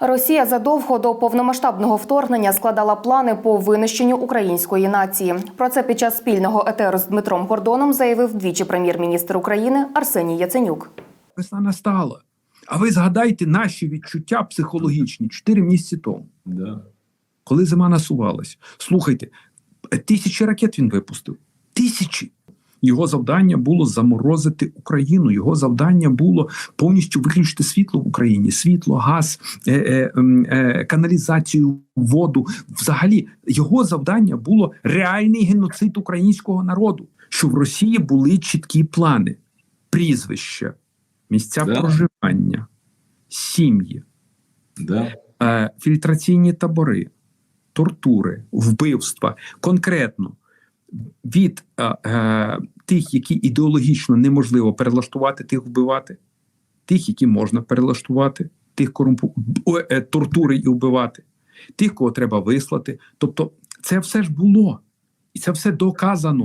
Росія задовго до повномасштабного вторгнення складала плани по винищенню української нації. Про це під час спільного етеру з Дмитром Гордоном заявив двічі прем'єр-міністр України Арсеній Яценюк. Весна настала. А ви згадайте наші відчуття психологічні 4 місяці тому, Да. коли зима насувалась. Слухайте, тисячі ракет він випустив. Тисячі. Його завдання було заморозити Україну. Його завдання було повністю виключити світло в Україні: світло, газ, е, е, е, каналізацію, воду. Взагалі, його завдання було реальний геноцид українського народу. Що в Росії були чіткі плани, прізвища, місця Да. проживання, сім'ї, Да. е, фільтраційні табори, тортури, вбивства. Конкретно від е, е, тих, які ідеологічно неможливо перелаштувати, тих вбивати, тих, які можна перелаштувати, тих корумпу е, тортури і вбивати, тих, кого треба вислати. Тобто, це все ж було, і це все доказано.